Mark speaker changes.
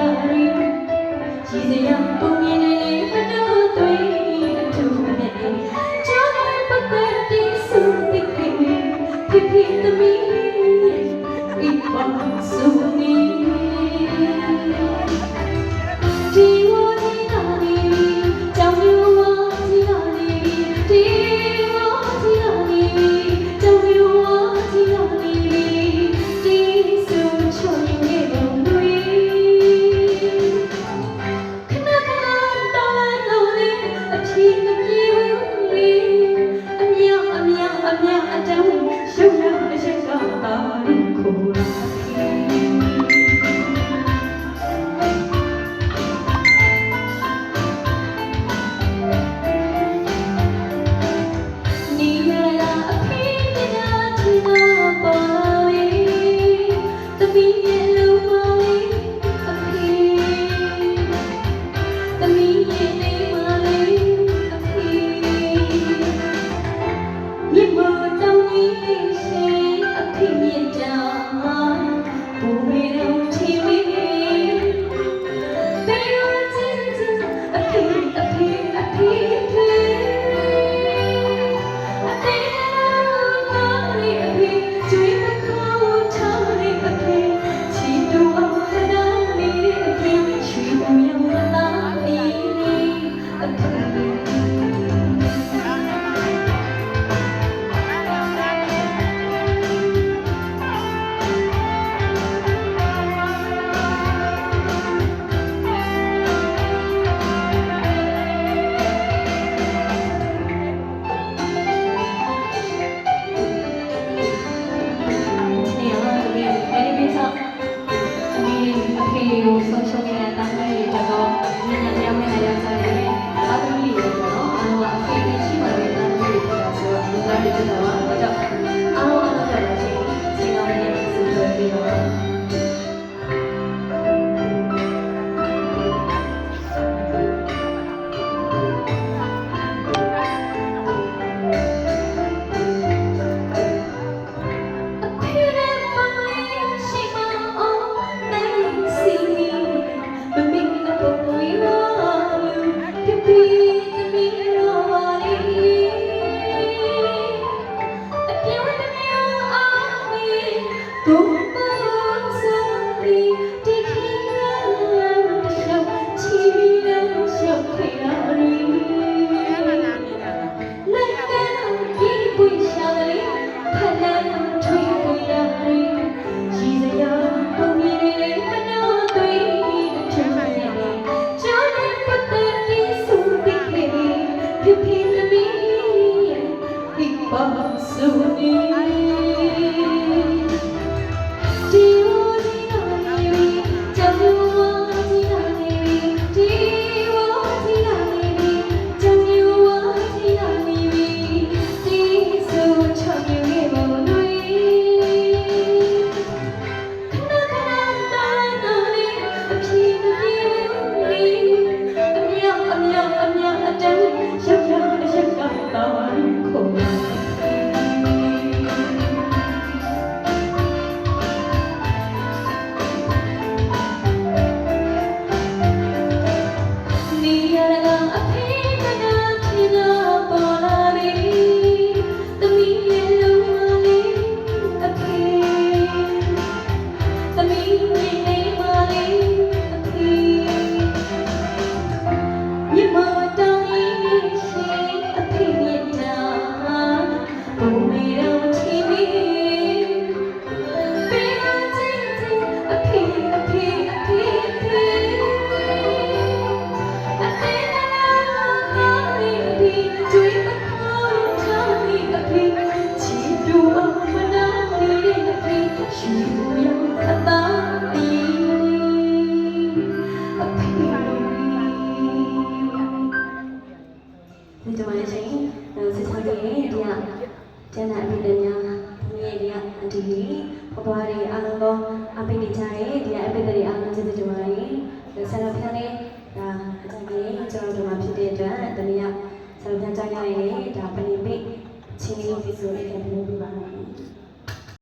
Speaker 1: ရအရင်ကြီးစရာပုံမြင်နေလေမနှုတ်သွေး တင်ပါတယ်ရှင်။ဆက်ချောင်းကြီးရဲ့ဒီကကျန်တဲ့အပိတများမိရဲ့ဒီကအန်တီတွေဘွားတွေအားလုံးအပိတ်နေကြတယ်ဒီကအပိတ်တွေအားလုံးကျေးဇူးတင်ပါတယ်